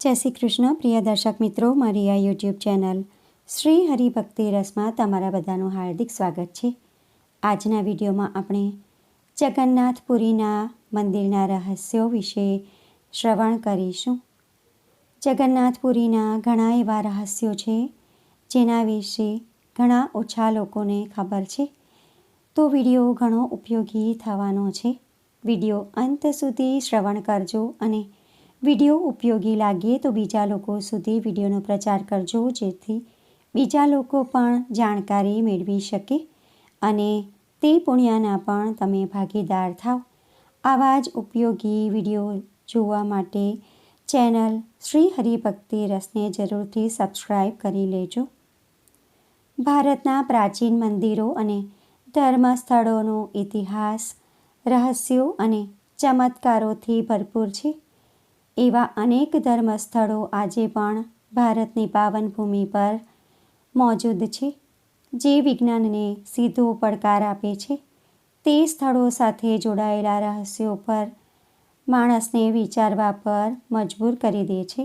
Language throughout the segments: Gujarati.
જય શ્રી કૃષ્ણ, પ્રિય દર્શક મિત્રો, મારી આ યુટ્યુબ ચેનલ શ્રી હરિભક્તિ રસમાં તમારા બધાનું હાર્દિક સ્વાગત છે. આજના વિડીયોમાં આપણે જગન્નાથપુરીના મંદિરના રહસ્યો વિશે શ્રવણ કરીશું. જગન્નાથપુરીના ઘણા એવા રહસ્યો છે, જેના વિશે ઘણા ઓછા લોકોને ખબર છે. તો વીડિયો ઘણો ઉપયોગી થવાનો છે. વીડિયો અંત સુધી શ્રવણ કરજો અને વીડિયો ઉપયોગી લાગે તો બીજા લોકો સુધી વિડીયોનો પ્રચાર કરજો, જેથી બીજા લોકો પણ જાણકારી મેળવી શકે અને તે પુણ્યના પણ તમે ભાગીદાર થાવ. આવા જ ઉપયોગી વીડિયો જોવા માટે ચેનલ શ્રી હરિભક્તિ રસને જરૂરથી સબસ્ક્રાઈબ કરી લેજો. ભારતના પ્રાચીન મંદિરો અને ધર્મસ્થળોનો ઇતિહાસ, રહસ્યો અને ચમત્કારોથી ભરપૂર છે. એવા અનેક ધર્મસ્થળો આજે પણ ભારતની પાવન ભૂમિ પર મોજૂદ છે, જે વિજ્ઞાનને સીધો પડકાર આપે છે. તે સ્થળો સાથે જોડાયેલા રહસ્યો પર માણસને વિચારવા પર મજબૂર કરી દે છે.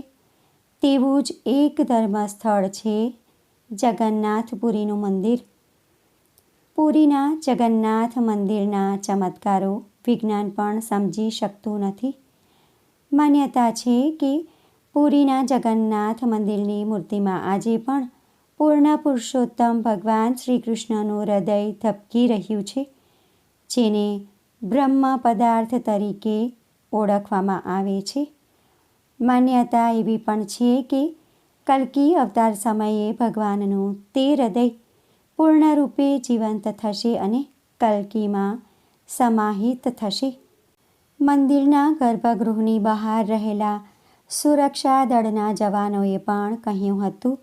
તેવું જ એક ધર્મસ્થળ છે જગન્નાથપુરીનું મંદિર. પુરીના જગન્નાથ મંદિરના ચમત્કારો વિજ્ઞાન પણ સમજી શકતું નથી. માન્યતા છે કે પુરીના જગન્નાથ મંદિરની મૂર્તિમાં આજે પણ પૂર્ણ પુરુષોત્તમ ભગવાન શ્રી કૃષ્ણનું હૃદય ધબકી રહ્યું છે, જેને બ્રહ્મ પદાર્થ તરીકે ઓળખવામાં આવે છે. માન્યતા એવી પણ છે કે કલ્કી અવતાર સમયે ભગવાનનું તે હૃદય પૂર્ણરૂપે જીવંત થશે અને કલ્કીમાં સમાહિત થશે. મંદિરના ગર્ભગૃહની બહાર રહેલા સુરક્ષા દળના જવાનોએ પણ કહ્યું હતું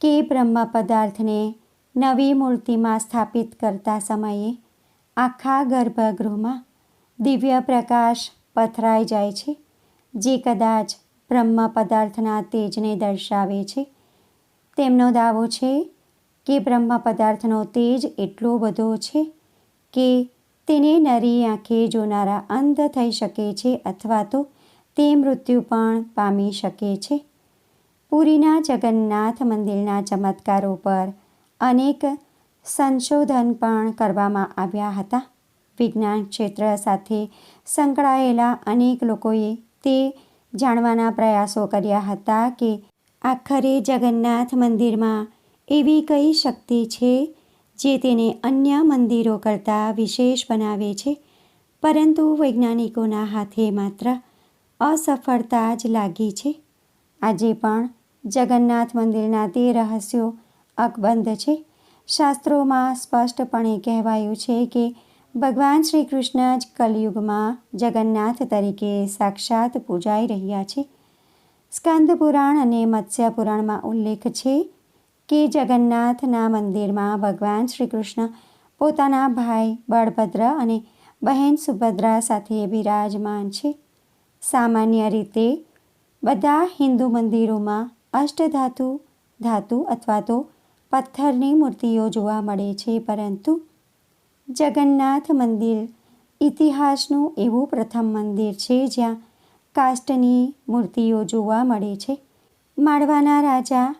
કે બ્રહ્મ પદાર્થને નવી મૂર્તિમાં સ્થાપિત કરતા સમયે આખા ગર્ભગૃહમાં દિવ્ય પ્રકાશ પથરાઈ જાય છે, જે કદાચ બ્રહ્મ પદાર્થના તેજને દર્શાવે છે. તેમનો દાવો છે કે બ્રહ્મ પદાર્થનો તેજ એટલો બધો છે કે તેને નરી આંખે જોનારા અંધ થઈ શકે છે અથવા તો તે મૃત્યુ પણ પામી શકે છે. પુરીના જગન્નાથ મંદિરના ચમત્કારો પર અનેક સંશોધન પણ કરવામાં આવ્યા હતા. વિજ્ઞાન ક્ષેત્ર સાથે સંકળાયેલા અનેક લોકોએ તે જાણવાના પ્રયાસો કર્યા હતા કે આખરે જગન્નાથ મંદિરમાં એવી કઈ શક્તિ છે જે તેને અન્ય મંદિરો કરતાં વિશેષ બનાવે છે, પરંતુ વૈજ્ઞાનિકોના હાથે માત્ર અસફળતા જ લાગી છે. આજે પણ જગન્નાથ મંદિરના તે રહસ્યો અકબંધ છે. શાસ્ત્રોમાં સ્પષ્ટપણે કહેવાયું છે કે ભગવાન શ્રી કૃષ્ણ જ કલયુગમાં જગન્નાથ તરીકે સાક્ષાત પૂજાઈ રહ્યા છે. સ્કંદ પુરાણ અને મત્સ્ય પુરાણમાં ઉલ્લેખ છે કે જગન્નાથના મંદિરમાં ભગવાન શ્રી કૃષ્ણ પોતાના ભાઈ બળભદ્ર અને બહેન સુભદ્રા સાથે બિરાજમાન છે. સામાન્ય રીતે બધા હિન્દુ મંદિરોમાં અષ્ટધાતુ, ધાતુ અથવા તો પથ્થરની મૂર્તિઓ જોવા મળે છે, પરંતુ જગન્નાથ મંદિર ઇતિહાસનું એવું પ્રથમ મંદિર છે જ્યાં કાષ્ટની મૂર્તિઓ જોવા મળે છે. માળવાના રાજા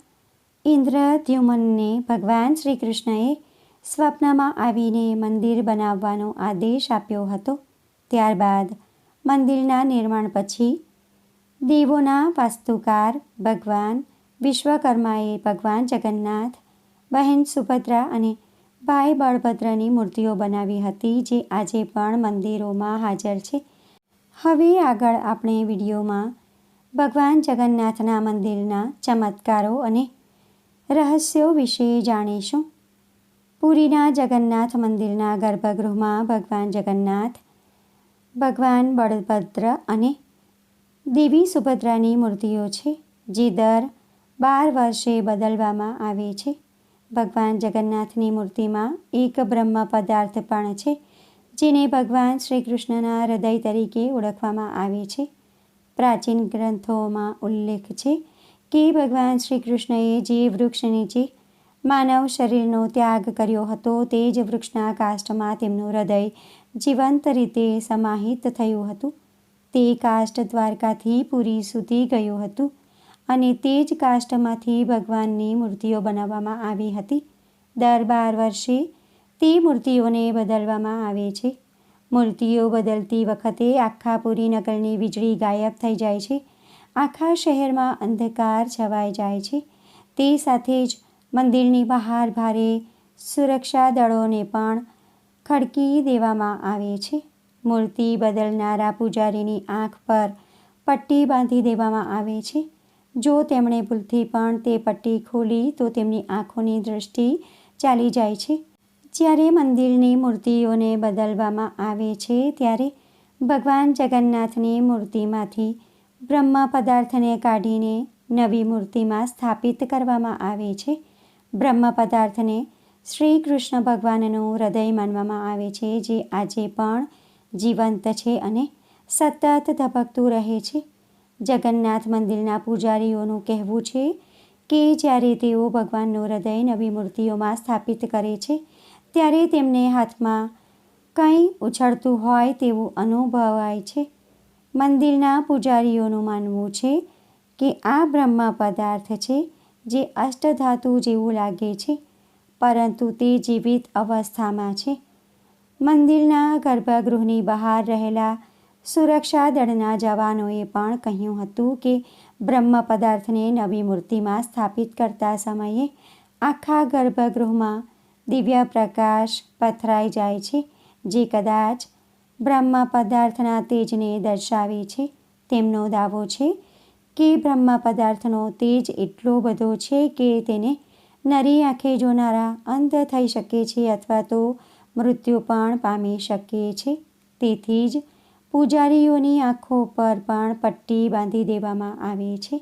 ઇન્દ્રદ્યુમનને ભગવાન શ્રી કૃષ્ણએ સ્વપ્નમાં આવીને મંદિર બનાવવાનો આદેશ આપ્યો હતો. ત્યારબાદ મંદિરના નિર્માણ પછી દેવોના વાસ્તુકાર ભગવાન વિશ્વકર્માએ ભગવાન જગન્નાથ, બહેન સુભદ્રા અને ભાઈ બળભદ્રની મૂર્તિઓ બનાવી હતી જે આજે પણ મંદિરોમાં હાજર છે. હવે આગળ આપણે વિડીયોમાં ભગવાન જગન્નાથના મંદિરના ચમત્કારો અને રહસ્યો વિશે જાણીશું. પુરીના જગન્નાથ મંદિરના ગર્ભગૃહમાં ભગવાન જગન્નાથ, ભગવાન બળભદ્ર અને દેવી સુભદ્રાની મૂર્તિઓ છે, જે દર બાર વર્ષે બદલવામાં આવે છે. ભગવાન જગન્નાથની મૂર્તિમાં એક બ્રહ્મ પદાર્થ પણ છે, જેને ભગવાન શ્રી કૃષ્ણના હૃદય તરીકે ઓળખવામાં આવે છે. પ્રાચીન ગ્રંથોમાં ઉલ્લેખ છે કે ભગવાન શ્રી કૃષ્ણએ જે વૃક્ષ નીચે માનવ શરીરનો ત્યાગ કર્યો હતો તે જ વૃક્ષના કાષ્ટમાં તેમનું હૃદય જીવંત રીતે સમાહિત થયું હતું. તે કાષ્ટ દ્વારકાથી પૂરી સુધી ગયું હતું અને તે જ કાષ્ટમાંથી ભગવાનની મૂર્તિઓ બનાવવામાં આવી હતી. દર બાર વર્ષે તે મૂર્તિઓને બદલવામાં આવે છે. મૂર્તિઓ બદલતી વખતે આખા પુરી નગરની વીજળી ગાયબ થઈ જાય છે. આખા શહેરમાં અંધકાર છવાઈ જાય છે. તે સાથે જ મંદિરની બહાર ભારે સુરક્ષા દળોને પણ ખડકી દેવામાં આવે છે. મૂર્તિ બદલનારા પૂજારીની આંખ પર પટ્ટી બાંધી દેવામાં આવે છે. જો તેમણે ભૂલથી પણ તે પટ્ટી ખોલી, તો તેમની આંખોની દૃષ્ટિ ચાલી જાય છે. જ્યારે મંદિરની મૂર્તિઓને બદલવામાં આવે છે, ત્યારે ભગવાન જગન્નાથની મૂર્તિમાંથી બ્રહ્મ પદાર્થને કાઢીને નવી મૂર્તિમાં સ્થાપિત કરવામાં આવે છે. બ્રહ્મ પદાર્થને શ્રી કૃષ્ણ ભગવાનનું હૃદય માનવામાં આવે છે, જે આજે પણ જીવંત છે અને સતત ધબકતું રહે છે. જગન્નાથ મંદિરના પૂજારીઓનું કહેવું છે કે જ્યારે તેઓ ભગવાનનું હૃદય નવી મૂર્તિઓમાં સ્થાપિત કરે છે, ત્યારે તેમને હાથમાં કંઈ ઉછળતું હોય તેવું અનુભવાય છે. મંદિરના પૂજારીઓનું માનવું છે કે આ બ્રહ્મ પદાર્થ છે જે અષ્ટધાતુ જેવું લાગે છે, પરંતુ તે જીવિત અવસ્થામાં છે. મંદિરના ગર્ભગૃહની બહાર રહેલા સુરક્ષા દળના જવાનોએ પણ કહ્યું હતું કે બ્રહ્મ પદાર્થને નવી મૂર્તિમાં સ્થાપિત કરતા સમયે આખા ગર્ભગૃહમાં દિવ્ય પ્રકાશ પથરાઈ જાય છે, જે કદાચ બ્રહ્મ પદાર્થના તેજને દર્શાવે છે. તેમનો દાવો છે કે બ્રહ્મ પદાર્થનો તેજ એટલો બધો છે કે તેને નરી આંખે જોનારા અંધ થઈ શકે છે અથવા તો મૃત્યુ પણ પામી શકે છે. તેથી જ પૂજારીઓની આંખો પર પણ પટ્ટી બાંધી દેવામાં આવે છે.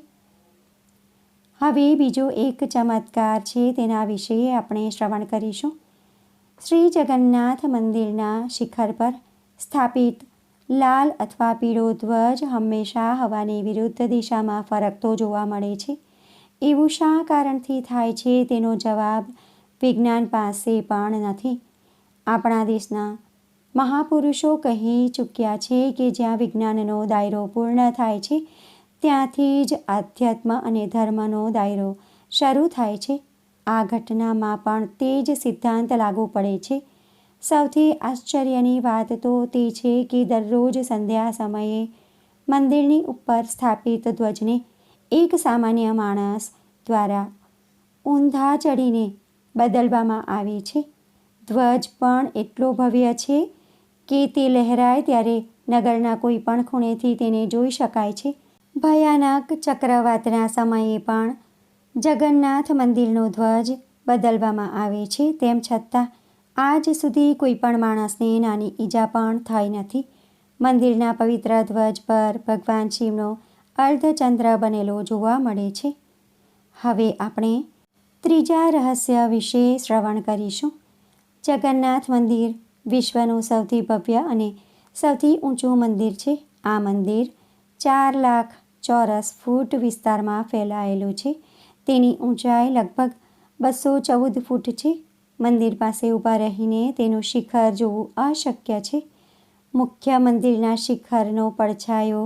હવે બીજો એક ચમત્કાર છે તેના વિશે આપણે શ્રવણ કરીશું. શ્રી જગન્નાથ મંદિરના શિખર પર સ્થાપિત. લાલ અથવા પીળો ધ્વજ હંમેશા હવાની વિરુદ્ધ દિશામાં ફરકતો જોવા મળે છે. એવું શા કારણથી થાય છે તેનો જવાબ વિજ્ઞાન પાસે પણ નથી. આપણા દેશના મહાપુરુષો કહી ચૂક્યા છે કે જ્યાં વિજ્ઞાનનો દાયરો પૂર્ણ થાય છે, ત્યાંથી જ આધ્યાત્મ અને ધર્મનો દાયરો શરૂ થાય છે. આ ઘટનામાં પણ તે જ સિદ્ધાંત લાગુ પડે છે. સૌથી આશ્ચર્યની વાત તો તે છે કે દરરોજ સંધ્યા સમયે મંદિરની ઉપર સ્થાપિત ધ્વજને એક સામાન્ય માણસ દ્વારા ઊંધા ચડીને બદલવામાં આવે છે. ધ્વજ પણ એટલો ભવ્ય છે કે તે લહેરાય ત્યારે નગરના કોઈ પણ ખૂણેથી તેને જોઈ શકાય છે. ભયાનક ચક્રવાતના સમયે પણ જગન્નાથ મંદિરનો ધ્વજ બદલવામાં આવે છે. તેમ છતાં આજ સુધી કોઈ પણ માણસને નાની ઈજા પણ થઈ નથી. મંદિરના પવિત્ર ધ્વજ પર ભગવાન શિવનો અર્ધચંદ્ર બનેલો જોવા મળે છે. હવે આપણે ત્રીજા રહસ્ય વિશે શ્રવણ કરીશું. જગન્નાથ મંદિર વિશ્વનું સૌથી ભવ્ય અને સૌથી ઊંચું મંદિર છે. આ મંદિર ચાર લાખ ચોરસ ફૂટ વિસ્તારમાં ફેલાયેલું છે. તેની ઊંચાઈ લગભગ બસો ચૌદ ફૂટ છે. મંદિર પાસે ઊભા રહીને તેનું શિખર જોવું અશક્ય છે. મુખ્ય મંદિરના શિખરનો પડછાયો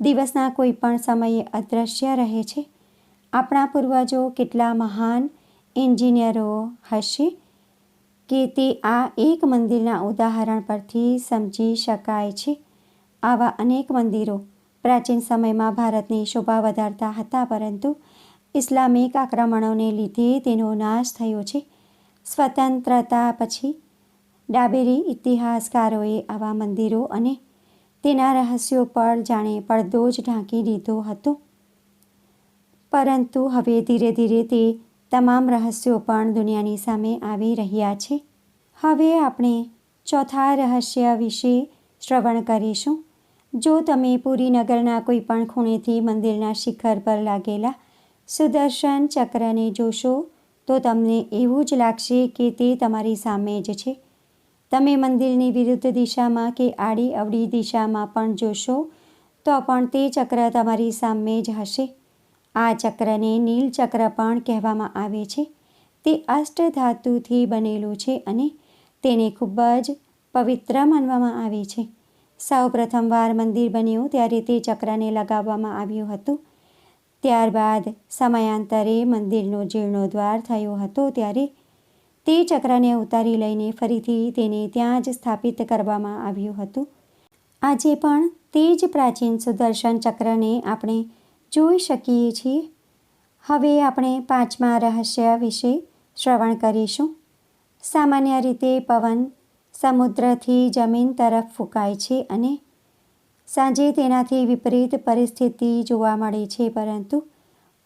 દિવસના કોઈ પણ સમયે અદૃશ્ય રહે છે. આપણા પૂર્વજો કેટલા મહાન એન્જિનિયરો હશે કે તે આ એક મંદિરના ઉદાહરણ પરથી સમજી શકાય છે. આવા અનેક મંદિરો પ્રાચીન સમયમાં ભારતની શોભા વધારતા હતા, પરંતુ ઇસ્લામિક આક્રમણોને લીધે તેનો નાશ થયો છે. સ્વતંત્રતા પછી ડાબેરી ઇતિહાસકારોએ આવા મંદિરો અને તેના રહસ્યો પર જાણે પડદો જ ઢાંકી દીધો હતો. પરંતુ હવે ધીરે ધીરે તે તમામ રહસ્યો પણ દુનિયાની સામે આવી રહ્યા છે. હવે આપણે ચોથા રહસ્ય વિશે શ્રવણ કરીશું. જો તમે પુરી નગરના કોઈ પણ ખૂણેથી મંદિરના શિખર પર લાગેલા સુદર્શન ચક્રને જોશો તો તમને એવું જ લાગશે કે તે તમારી સામે જ છે. તમે મંદિરની વિરુદ્ધ દિશામાં કે આડી અવડી દિશામાં પણ જોશો, તો પણ તે ચક્ર તમારી સામે જ હશે. આ ચક્રને નીલ ચક્ર પણ કહેવામાં આવે છે. તે અષ્ટધાતુથી બનેલું છે અને તેને ખૂબ જ પવિત્ર માનવામાં આવે છે. સૌ પ્રથમવાર મંદિર બન્યું ત્યારે તે ચક્રને લગાવવામાં આવ્યું હતું. ત્યારબાદ સમયાંતરે મંદિરનો જીર્ણોદ્વાર થયો હતો ત્યારે તે ચક્રને ઉતારી લઈને ફરીથી તેને ત્યાં જ સ્થાપિત કરવામાં આવ્યું હતું. આજે પણ તે જ પ્રાચીન સુદર્શન ચક્રને આપણે જોઈ શકીએ છીએ. હવે આપણે પાંચમા રહસ્ય વિશે શ્રવણ કરીશું. સામાન્ય રીતે પવન સમુદ્રથી જમીન તરફ ફૂંકાય છે અને સાંજે તેનાથી વિપરીત પરિસ્થિતિ જોવા મળે છે, પરંતુ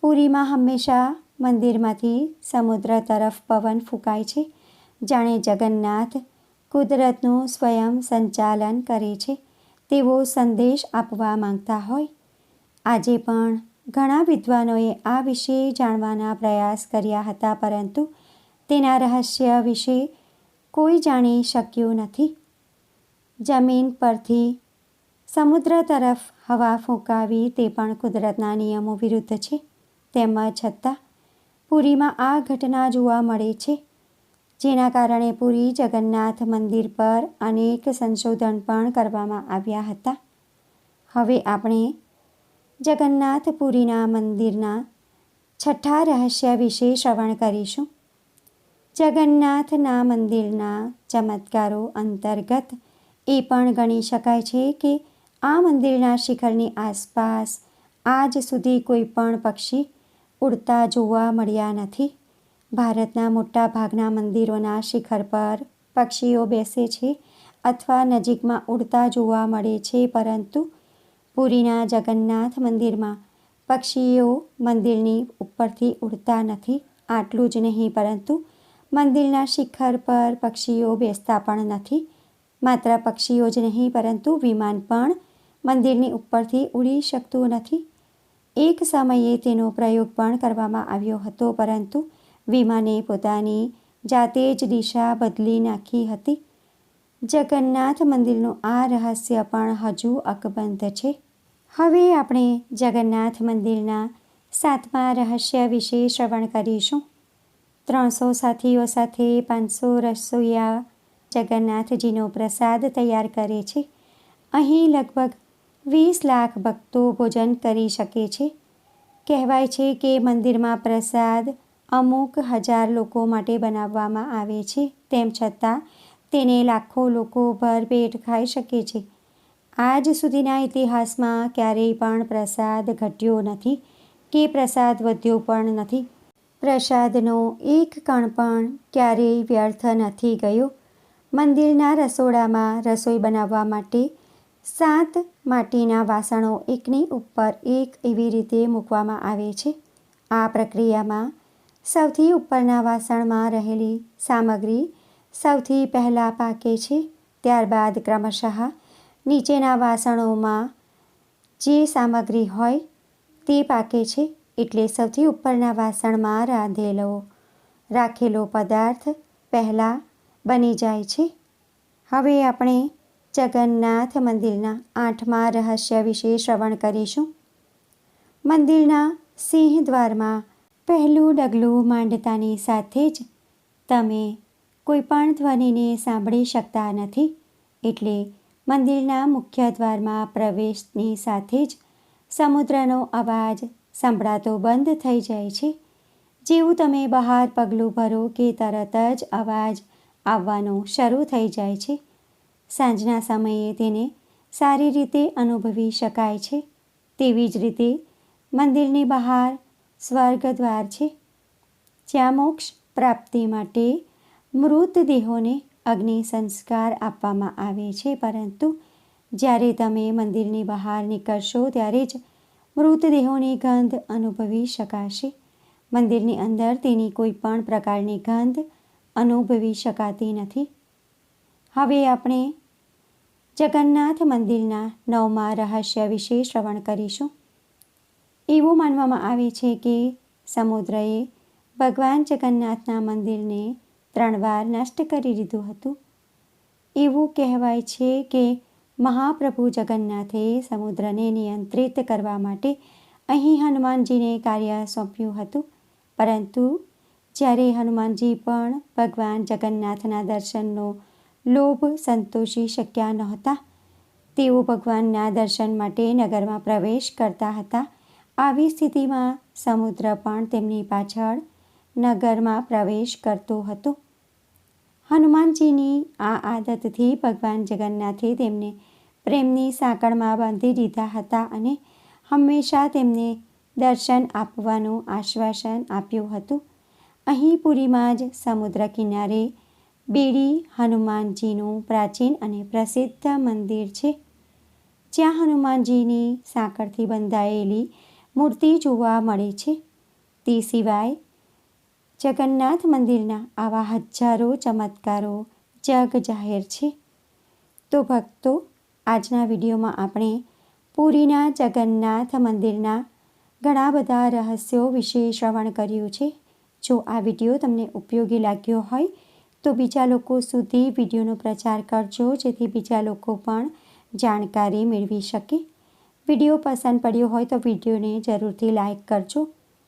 પુરીમાં હંમેશા મંદિરમાંથી સમુદ્ર તરફ પવન ફૂંકાય છે. જાણે જગન્નાથ કુદરતનું સ્વયં સંચાલન કરે છે, તેવો સંદેશ આપવા માંગતા હોય. આજે પણ ઘણા વિદ્વાનોએ આ વિશે જાણવાના પ્રયાસ કર્યા હતા, પરંતુ તેના રહસ્ય વિશે કોઈ જાણી શક્યું નથી. જમીન પરથી સમુદ્ર તરફ હવા ફૂંકાવી તે પણ કુદરતના નિયમો વિરુદ્ધ છે. તેમ છતાં, પુરીમાં આ ઘટના જોવા મળે છે, જેના કારણે પુરી જગન્નાથ મંદિર પર અનેક સંશોધન પણ કરવામાં આવ્યા હતા. હવે આપણે જગન્નાથ પુરીના મંદિરના છઠ્ઠા રહસ્ય વિશે શ્રવણ કરીશું. જગન્નાથના મંદિરના ચમત્કારો અંતર્ગત એ પણ ગણી શકાય છે કે આ મંદિરના શિખરની આસપાસ આજ સુધી કોઈ પણ પક્ષી ઉડતા જોવા મળ્યા નથી. ભારતના મોટા ભાગના મંદિરોના શિખર પર પક્ષીઓ બેસે છે અથવા નજીકમાં ઉડતા જોવા મળે છે, પરંતુ પુરીના જગન્નાથ મંદિરમાં પક્ષીઓ મંદિરની ઉપરથી ઉડતા નથી, આટલું જ નહીં, પરંતુ મંદિરના શિખર પર પક્ષીઓ બેસતા પણ નથી. માત્ર પક્ષીઓ જ નહીં, પરંતુ વિમાન પણ મંદિરની ઉપરથી ઉડી શકતું નથી. એક સમયે તેનો પ્રયોગ પણ કરવામાં આવ્યો હતો, પરંતુ વિમાને પોતાની જાતે જ દિશા બદલી નાખી હતી. જગન્નાથ મંદિરનું આ રહસ્ય પણ હજુ અકબંધ છે. હવે આપણે જગન્નાથ મંદિરના સાતમા રહસ્ય વિશે શ્રવણ કરીશું. ત્રણસો સાથીઓ સાથે પાંચસો રસોઈયા જગન્નાથજીનો પ્રસાદ તૈયાર કરે છે. અહીં લગભગ વીસ લાખ ભક્તો ભોજન કરી શકે છે. કહેવાય છે કે મંદિરમાં પ્રસાદ અમુક હજાર લોકો માટે બનાવવામાં આવે છે. તેમ છતાં, તેને લાખો લોકો ભરપેટ ખાઈ શકે છે. આજ સુધીના ઇતિહાસમાં ક્યારેય પણ પ્રસાદ ઘટ્યો નથી કે પ્રસાદ વધ્યો પણ નથી. પ્રસાદનો એક કણ પણ ક્યારેય વ્યર્થ નથી ગયો. મંદિરના રસોડામાં રસોઈ બનાવવા માટે સાત માટીના વાસણો એકની ઉપર એક એવી રીતે મૂકવામાં આવે છે. આ પ્રક્રિયામાં સૌથી ઉપરના વાસણમાં રહેલી સામગ્રી સૌથી પહેલાં પાકે છે. ત્યારબાદ ક્રમશઃ નીચેના વાસણોમાં જે સામગ્રી હોય તે પાકે છે. એટલે સૌથી ઉપરના વાસણમાં રાંધેલો, રાખેલો પદાર્થ પહેલાં બની જાય છે. હવે આપણે જગન્નાથ મંદિરના આઠમા રહસ્ય વિશે શ્રવણ કરીશું. મંદિરના સિંહ દ્વારમાં પહેલું ડગલું માંડતાની સાથે જ તમે કોઈ પણ ધ્વનિને સાંભળી શકતા નથી, એટલે મંદિરના મુખ્ય દ્વારમાં પ્રવેશની સાથે જ સમુદ્રનો અવાજ સંભળાતો બંધ થઈ જાય છે. જેવું તમે બહાર પગલું ભરો કે તરત જ અવાજ આવવાનો શરૂ થઈ જાય છે. સાંજના સમયે તેને સારી રીતે અનુભવી શકાય છે. તેવી જ રીતે મંદિરની બહાર સ્વર્ગદ્વાર છે. જ્યાં મોક્ષ પ્રાપ્તિ માટે મૃતદેહોને અગ્નિ સંસ્કાર આપવામાં આવે છે. પરંતુ જ્યારે તમે મંદિરની બહાર નીકળશો ત્યારે જ મૃતદેહોની ગંધ અનુભવી શકાશે. મંદિરની અંદર તેની કોઈ પણ પ્રકારની ગંધ અનુભવી શકાતી નથી. હવે આપણે જગન્નાથ મંદિરના નવમા રહસ્ય વિશે શ્રવણ કરીશું. એવું માનવામાં આવે છે કે સમુદ્રએ ભગવાન જગન્નાથના મંદિરને ત્રણ વાર નષ્ટ કરી દીધું હતું. એવું કહેવાય છે કે મહાપ્રભુ જગન્નાથે સમુદ્રને નિયંત્રિત કરવા માટે અહીં હનુમાનજીને કાર્ય સોંપ્યું હતું. પરંતુ જ્યારે હનુમાનજી પણ ભગવાન જગન્નાથના દર્શનનો લોભ સંતોષી શક્યા નહોતા. તેઓ ભગવાનના દર્શન માટે નગરમાં પ્રવેશ કરતા હતા. આવી સ્થિતિમાં સમુદ્ર પણ તેમની પાછળ નગરમાં પ્રવેશ કરતો હતો. હનુમાનજીની આ આદતથી ભગવાન જગન્નાથે તેમને પ્રેમની સાંકળમાં બાંધી દીધા હતા અને હંમેશા તેમને દર્શન આપવાનું આશ્વાસન આપ્યું હતું. અહીં પુરીમાં જ સમુદ્ર કિનારે બેડી હનુમાનજીનું પ્રાચીન અને પ્રસિદ્ધ મંદિર છે. જ્યાં હનુમાનજીની સાંકળથી બંધાયેલી મૂર્તિ જોવા મળે છે. તે સિવાય જગન્નાથ મંદિરના આવા હજારો ચમત્કારો જગ જાહેર છે. તો ભક્તો, આજના વિડીયોમાં આપણે પુરીના જગન્નાથ મંદિરના ઘણા બધા રહસ્યો વિશે શ્રવણ કર્યું છે. જો આ વીડિયો તમને ઉપયોગી લાગ્યો હોય તો બીજા લોકો સુધી વિડીયોનો પ્રચાર કરજો, જેથી બીજા લોકો પણ જાણકારી મેળવી શકે. વીડિયો પસંદ પડ્યો હોય તો વિડીયોને જરૂરથી લાઈક કરજો.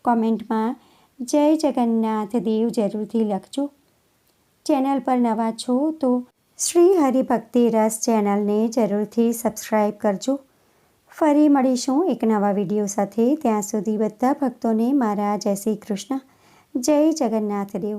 કોમેન્ટમાં જય જગન્નાથ દેવ જરૂરથી લખજો. ચેનલ પર નવા છો તો શ્રી હરિભક્તિ રસ ચેનલને જરૂરથી સબસ્ક્રાઈબ કરજો. ફરી મળીશું એક નવા વીડિયો સાથે. ત્યાં સુધી બધા ભક્તોને મારા જય શ્રી કૃષ્ણ. જય જગન્નાથ દેવ.